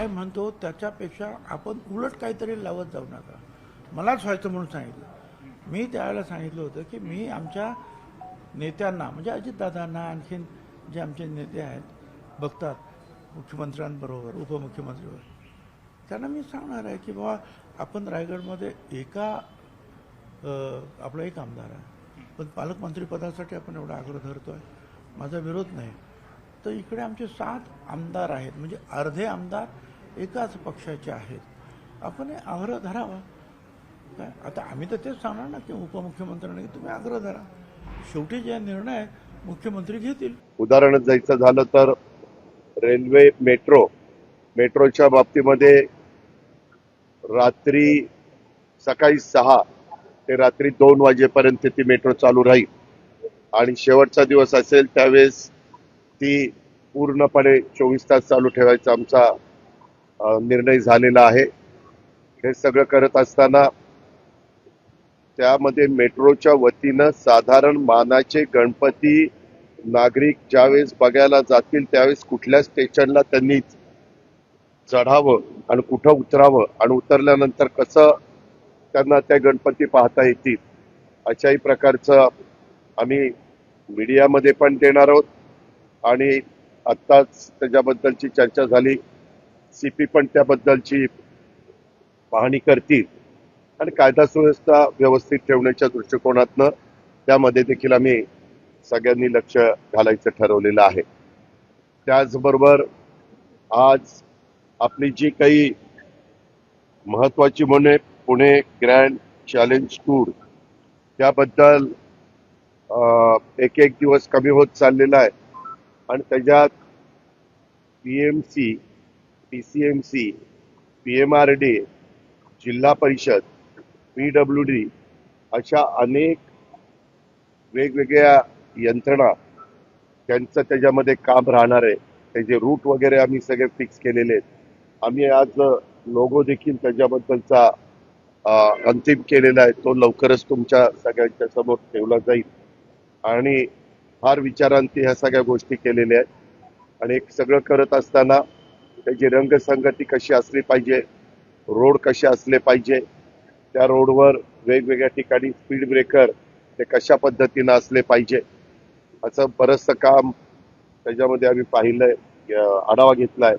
काय म्हणतो त्याच्यापेक्षा आपण उलट काहीतरी लावत जाऊ नका. मलाच व्हायचं म्हणून सांगितलं. मी त्यावेळेला सांगितलं होतं की मी आमच्या नेत्यांना म्हणजे अजितदादांना आणखीन जे आमचे नेते आहेत बघतात मुख्यमंत्र्यांबरोबर उपमुख्यमंत्रीवर त्यांना मी सांगणार आहे की बाबा आपण रायगडमध्ये एका आपला एक आमदार आहे. पण पालकमंत्रीपदासाठी आपण एवढा आग्रह धरतो आहे माझा विरोध नाही. तर इकडे आमचे सात आमदार आहेत म्हणजे अर्धे आमदार एकाच पक्षाचे आहेत. आपण आग्रह धरावा. काय? आता आम्ही तर तेच सांगणार ना की उपमुख्यमंत्र्यांनी की तुम्ही आग्रह धरा. शेवटी जे निर्णय मुख्यमंत्री घेतील. उदाहरण जायचं झालं तर रेल्वे मेट्रो मेट्रोच्या बाबतीमध्ये रात्री सकाळी सहा ते रात्री दोन वाजेपर्यंत ती मेट्रो चालू राहील. आणि शेवटचा दिवस असेल त्यावेळेस ती पूर्णपणे चोवीस तास चालू ठेवायचा आमचा निर्णय झालेला आहे. हे सगळं करत असताना त्यामध्ये मेट्रोच्या वतीनं साधारण मानाचे गणपती नागरिक ज्यावेळेस बघायला जातील त्यावेळेस कुठल्या स्टेशनला त्यांनी चढावं आणि कुठं उतरावं आणि उतरल्यानंतर कसं त्यांना त्या गणपती पाहता येतील अशाही प्रकारचं आम्ही मीडियामध्ये पण देणार आहोत. आणि आत्ताच त्याच्याबद्दलची चर्चा झाली. सी पी पण त्याबद्दलची पाहणी करतील. आणि कायदा सुव्यवस्था व्यवस्थित ठेवण्याच्या दृष्टिकोनातनं त्यामध्ये देखील आम्ही सगळ्यांनी लक्ष घालायचं ठरवलेलं आहे. त्याचबरोबर आज आपली जी काही महत्वाची म्हणे पुणे ग्रँड चॅलेंज टूर त्याबद्दल अं, एक एक दिवस कमी होत चाललेला आहे. आणि त्याच्यात P M C P C M C P M R D जिल्हा परिषद पी डब्ल्यू डी अशा अनेक वेगवेगळ्या यंत्रणा त्यांचं त्याच्यामध्ये काम राहणार आहे. त्याचे रूट वगैरे आम्ही सगळे फिक्स केलेले आहेत. आम्ही आज लोगो देखील त्याच्याबद्दलचा अंतिम केलेला आहे. तो लवकरच तुमच्या सगळ्यांच्या समोर ठेवला जाईल. आणि फार विचारांती ह्या सगळ्या गोष्टी केलेल्या आहेत. आणि एक सगळं करत असताना त्याची रंगसंगती कशी असली पाहिजे रोड कसे असले पाहिजे त्या रोडवर वेगवेगळ्या ठिकाणी स्पीड ब्रेकर ते कशा पद्धतीनं असले पाहिजे असं बरंचसं काम त्याच्यामध्ये आम्ही पाहिलंय आढावा घेतलाय.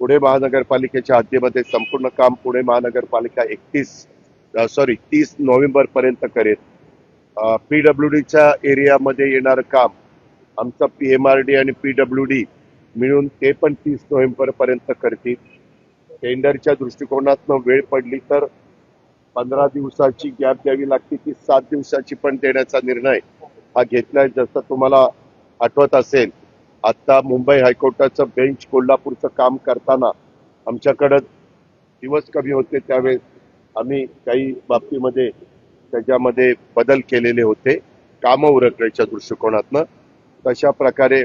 पुणे महानगरपालिकेच्या हद्दीमध्ये संपूर्ण काम पुणे महानगरपालिका एकतीस सॉरी तीस नोव्हेंबर पर्यंत करेल. पीडब्ल्यू डीच्या एरियामध्ये येणारं काम आमचं पी एम आर डी आणि पी डब्ल्यू डी मिळून ते पण तीस नोव्हेंबर पर्यंत करतील. टेंडरच्या दृष्टिकोनातनं वेळ पडली तर पंधरा दिवसाची गॅप द्यावी लागते ती सात दिवसाची पण देण्याचा निर्णय हा घेतलाय. जसं तुम्हाला आठवत असेल आता मुंबई हायकोर्टाचं बेंच कोल्हापूरचं काम करताना आमच्याकडं दिवस कमी होते त्यावेळेस आम्ही काही बाबतीमध्ये त्याच्यामध्ये बदल केलेले होते. कामं उरकण्याच्या दृष्टिकोनातनं तशा प्रकारे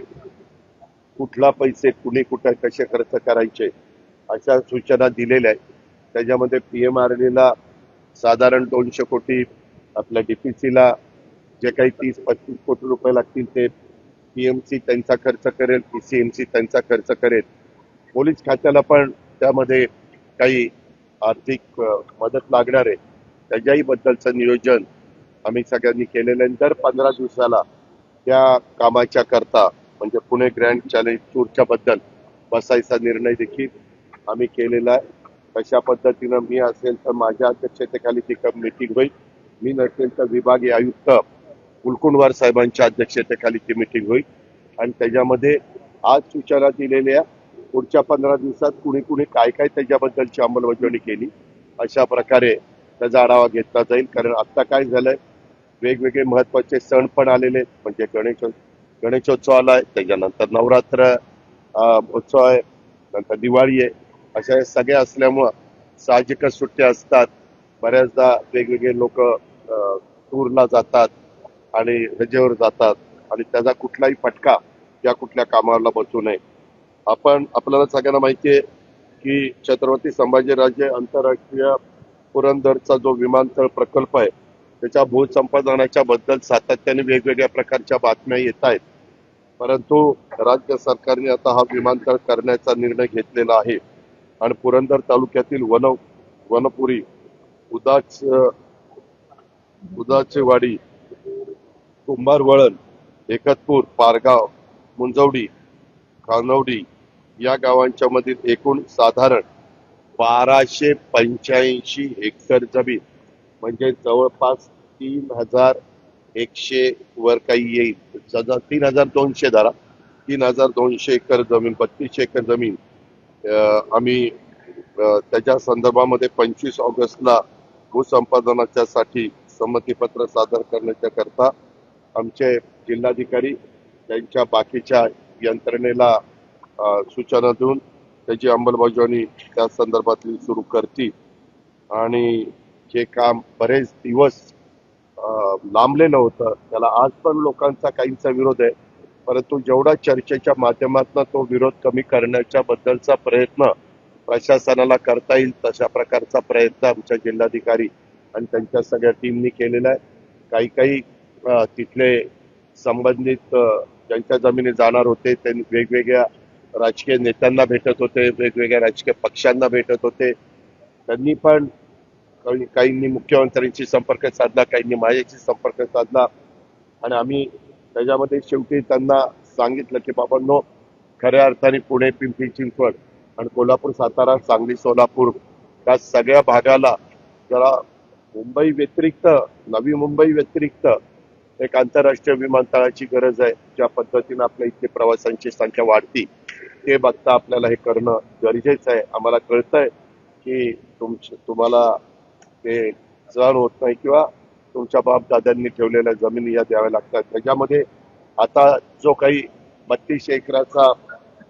कुठला पैसे कुणी कुठे कसे खर्च करायचे अशा सूचना दिलेल्या आहेत. त्याच्यामध्ये पी एम आर डीला साधारण दोनशे कोटी आपल्या डी पी सीला जे काही तीस पस्तीस कोटी रुपये लागतील ते पीएमसी त्यांचा खर्च करेल पी सीएमसी त्यांचा खर्च करेल. पोलीस खात्याला पण त्यामध्ये काही आर्थिक मदत लागणार आहे. त्याच्याही बद्दलचं नियोजन आम्ही सगळ्यांनी केलेलं आहे. दर पंधरा दिवसाला त्या कामाच्या करता म्हणजे पुणे ग्रँड चॅलेंज टूरच्या बद्दल बसायचा निर्णय देखील आम्ही केलेला आहे. कशा पद्धतीनं मी असेल तर माझ्या अध्यक्षतेखाली ती मीटिंग होईल मी नसेल तर विभागीय आयुक्त कुलकुंडवार साहेबांच्या अध्यक्षतेखाली ती मिटिंग होईल. आणि त्याच्यामध्ये आज सूचना दिलेल्या पुढच्या पंधरा दिवसात कुणी कुणी काय काय त्याच्याबद्दलची अंमलबजावणी केली अशा प्रकारे त्याचा आढावा घेतला जाईल. कारण आता काय झालंय वेगवेगळे महत्त्वाचे सण पण आलेले आहेत. म्हणजे गणेश गणेशोत्सव आहे त्याच्यानंतर नवरात्र उत्सव आहे नंतर दिवाळी आहे. अशा सगळ्या असल्यामुळं साहजिकच सुट्ट्या असतात. बऱ्याचदा वेगवेगळे लोक टूरला जातात आणि रजेवर जातात आणि त्याचा कुठलाही फटका या कुठल्या कामाला बसू नये. आपण आपल्याला सगळ्यांना माहिती आहे की छत्रपती संभाजीराजे आंतरराष्ट्रीय पुरंदरचा जो विमानतळ प्रकल्प आहे त्याच्या भूसंपादनाच्या बद्दल सातत्याने वेगवेगळ्या प्रकारच्या बातम्या येत आहेत. परंतु राज्य सरकारने आता हा विमानतळ करण्याचा निर्णय घेतलेला आहे. आणि पुरंदर तालुक्यातील वन वनपुरी उदाच उदाचेवाडी कुंभारवळण एकतपूर पारगाव मुंजवडी खानवडी या गावांच्या मधील एकूण साधारण बाराशे पंच्याऐंशी हेक्टर जमीन म्हणजे जवळपास तीन हजार एकशे वर काही येईल. सजा तीन हजार दोनशे धरा. तीन हजार दोनशे एकर जमीन बत्तीसशे एकर जमीन आम्ही त्याच्या संदर्भामध्ये पंचवीस ऑगस्टला भूसंपादनाच्या साठी संमतीपत्र सादर करण्याच्या करता आमचे जिल्हाधिकारी त्यांच्या बाकीच्या यंत्रणेला सूचना देऊन त्याची अंमलबजावणी त्या संदर्भातली सुरू करतील. आणि जे काम बरेच दिवस लांबलेलं होतं त्याला आज पण लोकांचा काहींचा विरोध आहे. परंतु जेवढा चर्चेच्या माध्यमातून तो विरोध कमी करण्याच्या बद्दलचा प्रयत्न प्रशासनाला करता येईल तशा प्रकारचा प्रयत्न आमच्या जिल्हाधिकारी आणि त्यांच्या सगळ्या टीमनी केलेला आहे. काही काही तिथले संबंधित ज्यांच्या जमिनी जाणार होते त्यांनी वेगवेगळ्या राजकीय नेत्यांना भेटत होते वेगवेगळ्या राजकीय पक्षांना भेटत होते. त्यांनी पण काही काहींनी मुख्यमंत्र्यांशी संपर्क साधला काहींनी माझ्याशी संपर्क साधला. आणि आम्ही त्याच्यामध्ये शेवटी त्यांना सांगितलं की बाबांनो खऱ्या अर्थाने पुणे पिंपरी चिंचवड आणि कोल्हापूर सातारा सांगली सोलापूर या सगळ्या भागाला जरा मुंबई व्यतिरिक्त नवी मुंबई व्यतिरिक्त एक आंतरराष्ट्रीय विमानतळाची गरज आहे. ज्या पद्धतीनं आपल्या इथली प्रवाशांची संख्या वाढती ते बघता आपल्याला हे करणं गरजेचं आहे. आम्हाला कळतंय की तुमच तुम्हाला ते सहन होत नाही किंवा तुमच्या बापदाद्यांनी ठेवलेल्या जमिनी या द्याव्या लागतात. त्याच्यामध्ये आता जो काही बत्तीसशे एकराचा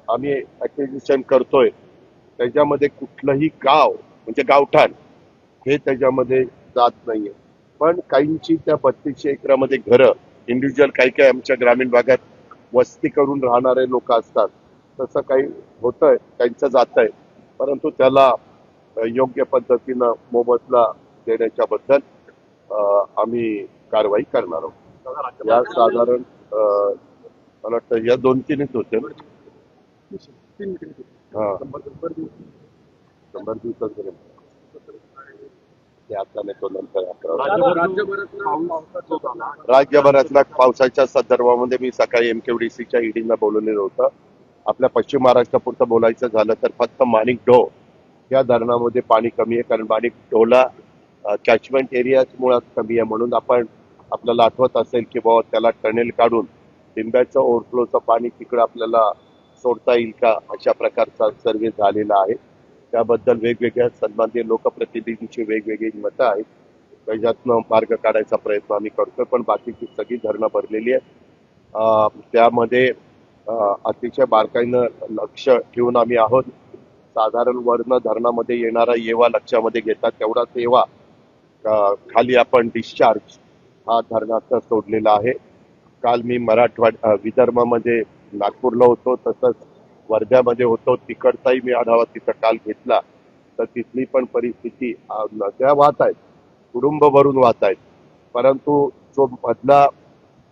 आम्ही ऍक्विजिशन करतोय त्याच्यामध्ये कुठलंही गाव म्हणजे गावठाण हे त्याच्यामध्ये जात नाहीये. पण काहींची त्या बत्तीसशे एकरामध्ये घरं इंडिव्हिज्युअल काही काही आमच्या ग्रामीण भागात वस्ती करून राहणारे लोक असतात. तसं काही होतंय त्यांचं जात आहे परंतु त्याला योग्य पद्धतीनं मोबदला देण्याच्या बद्दल आम्ही कारवाई करणार आहोत. या साधारण मला वाटतं या दोन तीनच होते. हा. शंभर दिवसात राज्यभरातल्या पावसाच्या संदर्भामध्ये मी सकाळी एमकेडीसीच्या ईडीला बोलवलेलं होतं. आपल्या पश्चिम महाराष्ट्रापुरतं बोलायचं झालं तर फक्त माणिक ढो या धरणामध्ये पाणी कमी आहे कारण बारीक टोला कॅचमेंट एरियाच मुळात कमी आहे. म्हणून आपण आपल्याला आठवत असेल की बाबा त्याला टनेल काढून लिंब्याचं ओव्हरफ्लोचं पाणी तिकडं आपल्याला सोडता येईल का अशा प्रकारचा सर्वे झालेला आहे. त्याबद्दल वेगवेगळ्या सन्माननीय लोकप्रतिनिधींची वेगवेगळी मतं आहेत. त्याच्यातनं मार्ग काढायचा प्रयत्न आम्ही करतोय पण बाकीची सगळी धरणं भरलेली आहेत. त्यामध्ये अतिशय बारकाईनं लक्ष ठेवून आम्ही आहोत. साधारण वर्ण धरणामध्ये येणारा येवा लक्षामध्ये घेतात तेवढा येवा खाली आपण डिस्चार्ज हा धरणाचा सोडलेला आहे. काल मी मराठवाड विदर्भामध्ये नागपूरला होतो तसंच वर्ध्यामध्ये होतो. तिकडचाही मी आढावा तिथं काल घेतला. तर तिथली पण परिस्थिती नद्या वाहत आहेत कुटुंब भरून वाहत आहेत. परंतु जो मधला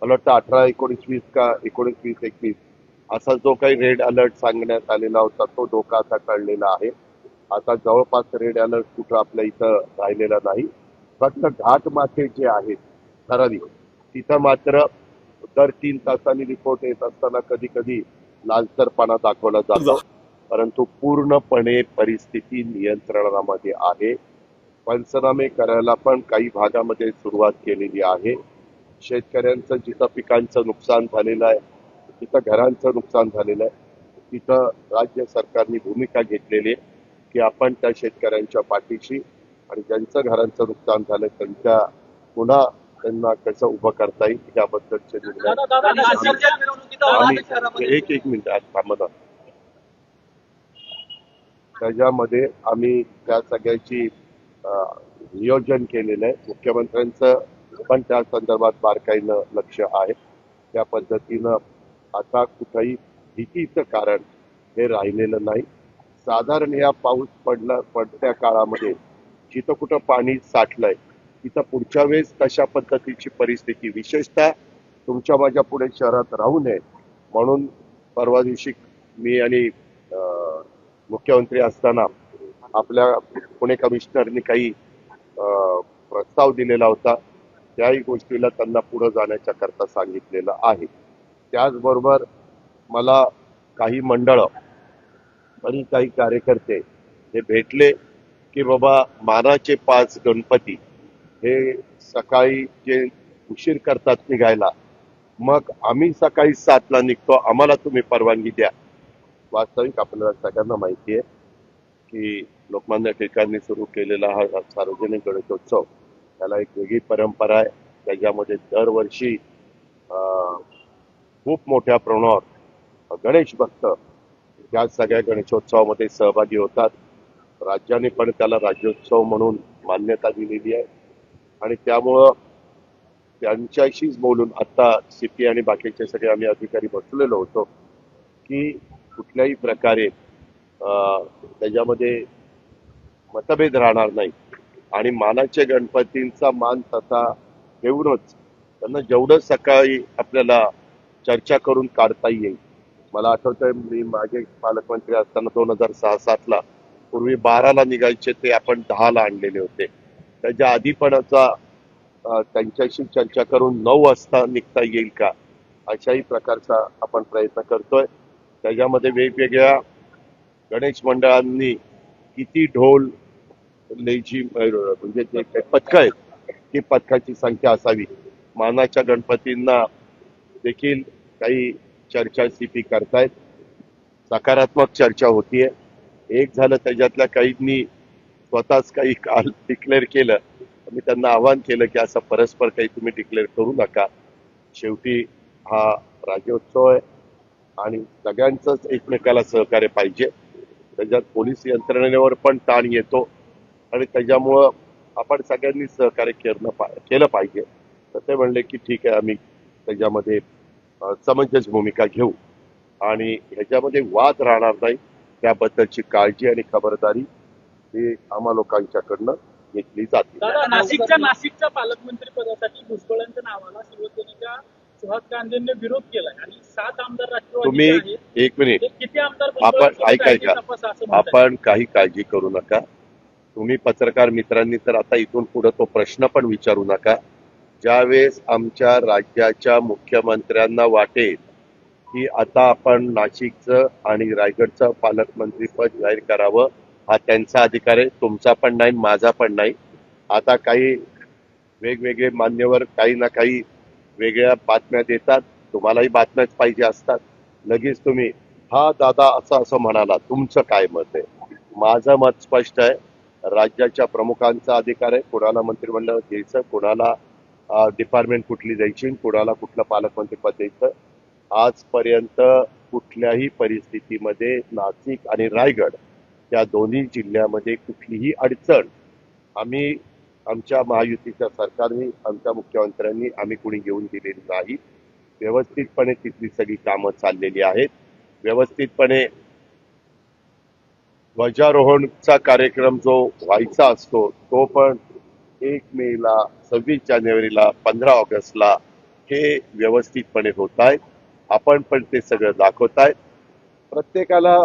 मला वाटतं अठरा एकोणीस वीस का एकोणीस वीस एकवीस असा जो काही रेड अलर्ट सांगण्यात आलेला होता तो धोका आता कळलेला आहे. आता जवळपास रेड अलर्ट कुठं आपल्या इथं राहिलेला नाही. फक्त घाट माथे जे आहेत ठराविक तिथं मात्र दर तीन तासांनी रिपोर्ट येत असताना कधी कधी लालसरपणा दाखवला जातो. परंतु पूर्णपणे परिस्थिती नियंत्रणामध्ये आहे. पंचनामे करायला पण काही भागामध्ये सुरुवात केलेली आहे. शेतकऱ्यांचं जिथं पिकांचं नुकसान झालेलं आहे तिथं घरांचं नुकसान झालेलं आहे. तिथं राज्य सरकारने भूमिका घेतलेली आहे की आपण त्या शेतकऱ्यांच्या पाठीशी आणि ज्यांचं घरांचं नुकसान झालं त्यांच्या पुन्हा त्यांना कसं उभं करता येईल याबद्दलचे निर्णय आम्ही एक एक मिनिट आज थांबा ना. त्याच्यामध्ये आम्ही त्या सगळ्याची नियोजन केलेलं आहे. मुख्यमंत्र्यांचं पण त्या संदर्भात बारकाईनं लक्ष आहे. त्या पद्धतीनं आता कुठंही भीतीचं कारण हे राहिलेलं नाही. साधारण या पाऊस पडला पडत्या काळामध्ये जिथं कुठं पाणी साठलंय तिथं पुढच्या वेळेस कशा पद्धतीची परिस्थिती विशेषतः तुमच्या माझ्या पुढे शहरात राहू नये म्हणून परवा दिवशी मी आणि अं, मुख्यमंत्री असताना आपल्या पुणे कमिशनरनी काही अं, प्रस्ताव दिलेला होता. त्याही गोष्टीला त्यांना पुढे जाण्याच्या करता सांगितलेलं आहे. त्याचबरोबर मला काही मंडळं आणि काही कार्यकर्ते हे भेटले की बाबा मानाचे पाच गणपती हे सकाळी जे उशीर करतात निघायला मग आम्ही सकाळी सातला निघतो. आम्हाला तुम्ही परवानगी द्या. वास्तविक आपल्याला सगळ्यांना माहिती आहे की लोकमान्य टिळकांनी सुरू केलेला हा सार्वजनिक गणेशोत्सव त्याला एक वेगळी परंपरा आहे. त्याच्यामध्ये दरवर्षी खूप मोठ्या प्रमाणावर गणेश भक्त या सगळ्या गणेशोत्सवामध्ये सहभागी होतात. राज्याने पण त्याला राज्योत्सव म्हणून मान्यता दिलेली आहे. आणि त्यामुळं त्यांच्याशीच बोलून आता सीपी आणि बाकीचे सगळे आम्ही अधिकारी बसलेलो होतो की कुठल्याही प्रकारे त्याच्यामध्ये मतभेद राहणार नाही. आणि मानाच्या गणपतींचा मान तसा ठेवूनच त्यांना जेवढं सकाळी आपल्याला चर्चा करून काढता येईल. मला आठवतंय मी मागे पालकमंत्री असताना दोन हजार सहा सातला पूर्वी बाराला निघायचे ते आपण दहाला आणलेले होते. त्याच्या आधी पण त्यांच्याशी चर्चा करून नऊ वाजता निघता येईल का अशाही प्रकारचा आपण प्रयत्न करतोय. त्याच्यामध्ये वेगवेगळ्या गणेश मंडळांनी किती ढोल लेझी म्हणजे जे पथकं आहेत ती पथकाची संख्या असावी. मानाच्या गणपतींना देखील काही चर्चा सीपी करतायत. सकारात्मक चर्चा होतीये. एक झालं त्याच्यातल्या काहींनी स्वतःच काही काल डिक्लेअर केलं. मी त्यांना आवाहन केलं की असं परस्पर काही तुम्ही डिक्लेअर करू नका. शेवटी हा राज्योत्सव आहे आणि सगळ्यांचंच एकमेकाला सहकार्य पाहिजे. त्याच्यात पोलीस यंत्रणेवर पण ताण येतो आणि त्याच्यामुळं आपण सगळ्यांनी सहकार्य केलं पा केलं पाहिजे. तर ते म्हणले की ठीक आहे आम्ही त्याच्यामध्ये समंजस भूमिका घेऊ. आणि ह्याच्यामध्ये वाद राहणार नाही. त्याबद्दलची काळजी आणि खबरदारी ही आम्हा लोकांच्याकडनं घेतली जाते. नाशिकच्या नाशिकच्या पालकमंत्री पदासाठी भुजबळांच्या नावाला शिवसेनेच्या सुहास गांधींनी विरोध केलाय. आणि सात आमदार तुम्ही एक मिनिट. किती आमदार आपण भुजबळांसोबत ऐका आहेत ते ऐका तपासा असं म्हणतायत. आपण काही काळजी करू नका. तुम्ही पत्रकार मित्रांनी तर आता इथून पुढे तो प्रश्न पण विचारू नका. ज्यावेळेस आमच्या राज्याच्या मुख्यमंत्र्यांना वाटेल की आता आपण नाशिकचं आणि रायगडचं पालकमंत्रीपद जाहीर करावं हा त्यांचा अधिकार आहे तुमचा पण नाही माझा पण नाही. आता काही वेगवेगळे मान्यवर काही ना काही वेगळ्या बातम्या देतात तुम्हालाही बातम्याच पाहिजे असतात. लगेच तुम्ही हा दादा असं असं म्हणाला तुमचं काय मत आहे? माझं मत स्पष्ट आहे राज्याच्या प्रमुखांचा अधिकार आहे कुणाला मंत्रिमंडळ घ्यायचं कुणाला डिपार्टमेंट कुठली द्यायची कुणाला कुठलं पालकमंत्रीपद द्यायचं. आजपर्यंत कुठल्याही परिस्थितीमध्ये नाशिक आणि रायगड या दोन्ही जिल्ह्यामध्ये कुठलीही अडचण आम्ही आमच्या महायुतीच्या सरकारने आमच्या मुख्यमंत्र्यांनी आम्ही कुणी घेऊन दिलेली नाही. व्यवस्थितपणे तिथली सगळी कामं चाललेली आहेत. व्यवस्थितपणे ध्वजारोहणचा कार्यक्रम जो व्हायचा असतो तो पण एक मेला सव्वीस जानेवारीला पंधरा ऑगस्टला हे व्यवस्थितपणे होत आहे आपण पण ते सगळं दाखवत आहे प्रत्येकाला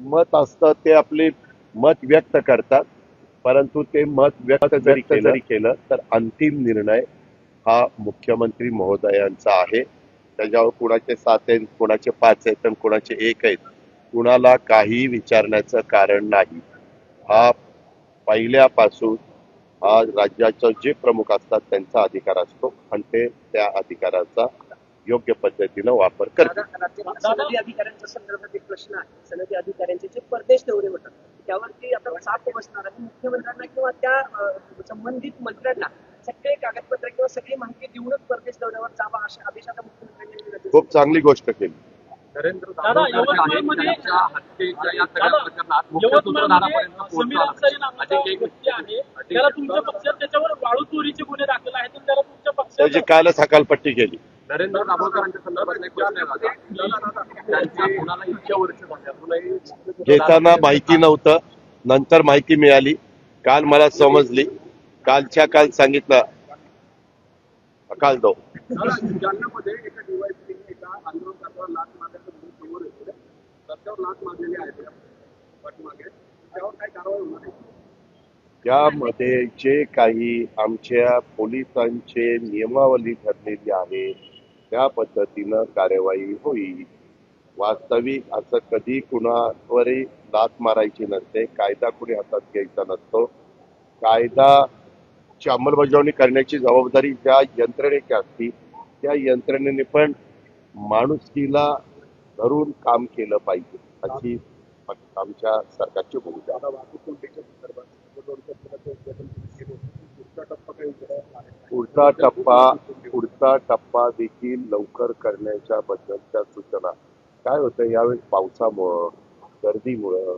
मत असतं ते आपले मत व्यक्त करतात. परंतु ते मत व्यक्त जरी केलं जरी केलं तर अंतिम निर्णय हा मुख्यमंत्री महोदयांचा आहे. त्याच्यावर कुणाचे सात आहेत कुणाचे पाच आहेत आणि कुणाचे एक आहेत कुणाला काही विचारण्याचं कारण नाही. हा पहिल्यापासून राज्याचं जे प्रमुख असतात त्यांचा अधिकार असतो आणि ते त्या अधिकाराचा योग्य पद्धतीनं वापर करतात. सनदी अधिकाऱ्यांच्या संदर्भात एक प्रश्न आहे. सनदी अधिकाऱ्यांचे जे परदेश दौरे होतात त्यावरती आता चाप बसणार आणि मुख्यमंत्र्यांना किंवा त्या संबंधित मंत्र्यांना सगळे कागदपत्र किंवा सगळी माहिती देऊनच परदेश दौऱ्यावर जावा अशा आदेश आता मुख्यमंत्र्यांनी खूप चांगली गोष्ट केली. त्याची कालच हकालपट्टी केली. नरेंद्र दाभोळकरांच्या संदर्भात घेताना माहिती नव्हतं. नंतर माहिती मिळाली. काल मला समजली. कालच्या काल सांगितलं. काल दो जालन्यामध्ये एका लाच मारल्याचं म्हणून समोर येते रस्त्यावर लाच मारलेली आहे पाठीमागे. त्यावर काय कारवाई होणार आहे. त्यामध्ये जे काही आमच्या पोलिसांचे नियमावली ठरलेली आहे त्या पद्धतीनं कार्यवाही होईल. वास्तविक असं कधी कुणावरही लात मारायची नसते कायदा कुणी हातात घ्यायचा नसतो. कायदाची अंमलबजावणी करण्याची जबाबदारी ज्या यंत्रणेची असती त्या यंत्रणेने पण माणुसकीला धरून काम केलं पाहिजे. अशी आमच्या सरकारची भूमिका पुढचा टप्पा पुढचा टप्पा देखील लवकर करण्याच्या बद्दलच्या सूचना. काय होतं यावेळेस पावसामुळं गर्दीमुळं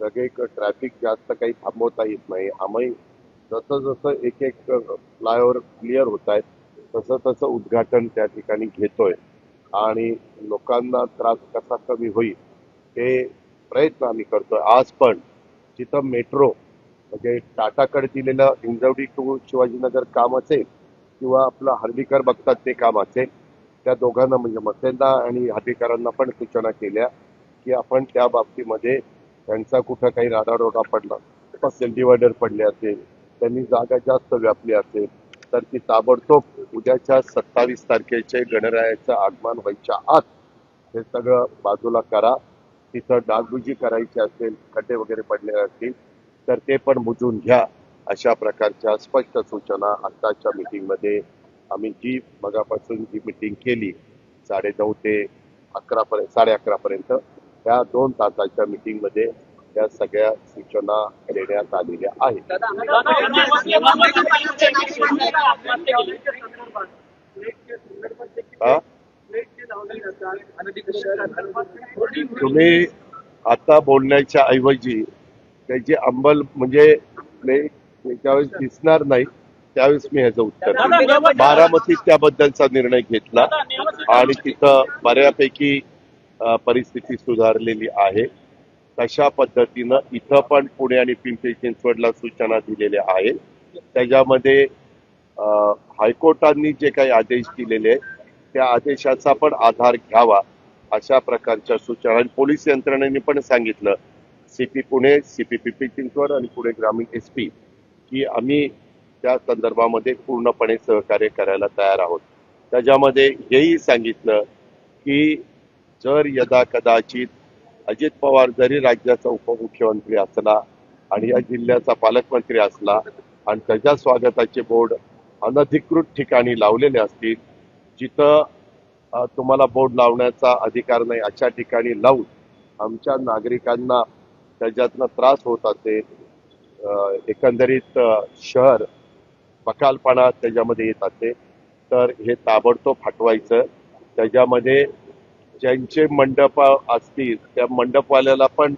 सगळे ट्रॅफिक जास्त काही थांबवता येत नाही. आम्ही जसं जसं एक एक फ्लायओव्हर क्लिअर होत आहेत तसं तसं उद्घाटन त्या ठिकाणी घेतोय. आणि लोकांना त्रास कसा कमी होईल ते प्रयत्न आम्ही करतोय. आज पण जिथं मेट्रो म्हणजे टाटाकडे दिलेलं हिंजवडी टू शिवाजीनगर काम असेल किंवा आपलं हर्डीकर बघतात ते काम असेल त्या दोघांना म्हणजे मसेंदा आणि हर्डीकरांना पण सूचना केल्या की आपण त्या बाबतीमध्ये त्यांचा कुठं काही राडारोडा पडला असेल डिवायडर पडले असेल त्यांनी जागा जास्त व्यापली असेल तर ती ताबडतोब उद्याच्या सत्तावीस तारखेचे गणरायाचं आगमन व्हायच्या आत हे सगळं बाजूला करा. तिथं डागडुजी करायची असेल खड्डे वगैरे पडले असतील तर ते पण बुजून घ्या अशा प्रकारच्या स्पष्ट सूचना आत्ताच्या मीटिंगमध्ये आम्ही जी मगापासून जी मीटिंग केली साडे नऊ ते अकरापर्यंत साडे अकरापर्यंत त्या दोन तासाच्या मीटिंगमध्ये त्या सगळ्या सूचना देण्यात आलेल्या आहेत हा? तुम्ही आता बोलण्याच्या ऐवजी त्याची अंमल म्हणजे ज्यावेळेस दिसणार नाही त्यावेळेस मी ह्याचं उत्तर बारामतीत त्याबद्दलचा निर्णय घेतला आणि तिथं बऱ्यापैकी परिस्थिती सुधारलेली आहे तशा पद्धतीनं इथं पण पुणे आणि पिंपरी चिंचवडला सूचना दिलेल्या आहेत. त्याच्यामध्ये हायकोर्टांनी जे काही आदेश दिलेले आहेत त्या आदेशाचा पण आधार घ्यावा अशा प्रकारच्या सूचना आणि पोलीस यंत्रणेने पण सांगितलं CP Pune CP P Chinchwad आणि पुणे ग्रामीण एस पी की आम्ही त्या संदर्भामध्ये पूर्णपणे सहकार्य करायला तयार आहोत. त्याच्यामध्ये हेही सांगितलं की जर यदा कदाचित अजित पवार जरी राज्याचा उपमुख्यमंत्री असला आणि या जिल्ह्याचा पालकमंत्री असला आणि त्याच्या स्वागताचे बोर्ड अनधिकृत ठिकाणी लावलेले असतील जिथं तुम्हाला बोर्ड लावण्याचा अधिकार नाही अशा ठिकाणी लावून आमच्या नागरिकांना त्याच्यातनं त्रास होत असेल एकंदरीत शहर बकालपणा त्याच्यामध्ये येत असेल तर हे ताबडतोब हटवायचं. त्याच्यामध्ये ज्यांचे मंडप असतील त्या मंडपवाल्याला पण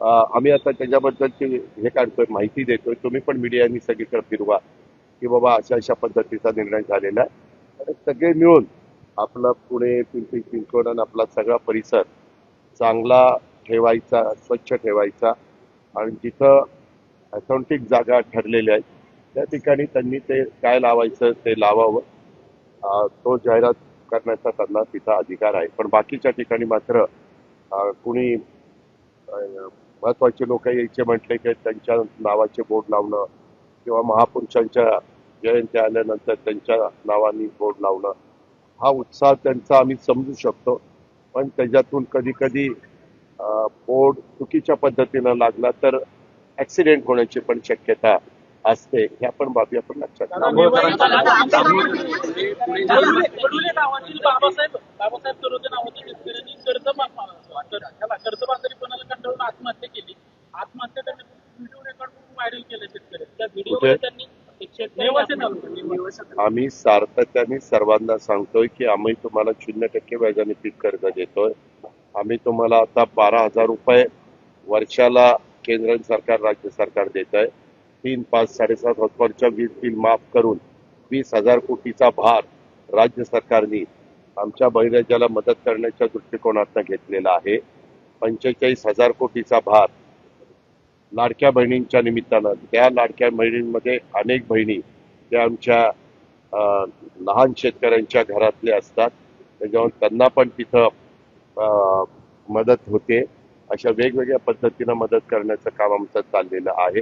आम्ही आता त्याच्याबद्दलची हे काढतोय माहिती देतोय. तुम्ही पण मीडियानी सगळीकडे फिरवा की बाबा अशा अशा पद्धतीचा निर्णय झालेला आहे. आणि सगळे मिळून आपला पुणे पिंपरी चिंचवड आणि आपला सगळा परिसर चांगला ठेवायचा स्वच्छ ठेवायचा. आणि जिथं ऑथेंटिक जागा ठरलेल्या आहेत त्या ठिकाणी त्यांनी ते काय लावायचं ते लावावं. तो जाहिरात करण्याचा त्यांना तिथं अधिकार आहे. पण बाकीच्या ठिकाणी मात्र कुणी महत्त्वाचे लोक यायचे म्हटले की त्यांच्या नावाचे बोर्ड लावणं किंवा महापुरुषांच्या जयंती आल्यानंतर त्यांच्या नावाने बोर्ड लावणं हा उत्साह त्यांचा आम्ही समजू शकतो. पण त्याच्यातून कधी कधी बोर्ड चुकीच्या पद्धतीनं लागला तर ऍक्सिडेंट होण्याची पण शक्यता असते ह्या पण बाबी आपण लक्षात आत्महत्या केली? आत्महत्या आम्ही सातत्याने सर्वांना सांगतोय की आम्ही तुम्हाला शून्य टक्के व्याजाने पीक कर्ज देतोय. आम्ही तुम्हाला आता बारा हजार रुपये वर्षाला केंद्र सरकार राज्य सरकार देत आहे तीन पाच साडेसात हॉस्पॉटच्या वीज बिल माफ करून वीस हजार कोटीचा भार राज्य सरकारने आमच्या बहिराज्याला मदत करण्याच्या दृष्टिकोनातून घेतलेला आहे. पंचेचाळीस हजार कोटीचा भार लाडक्या बहिणींच्या निमित्तानं. त्या लाडक्या बहिणींमध्ये अनेक बहिणी त्या आमच्या लहान शेतकऱ्यांच्या घरातले असतात. त्याच्यामुळे त्यांना पण तिथं मदत होते. अशा वेगवेगळ्या पद्धतीनं मदत करण्याचं काम आमचं चाललेलं आहे.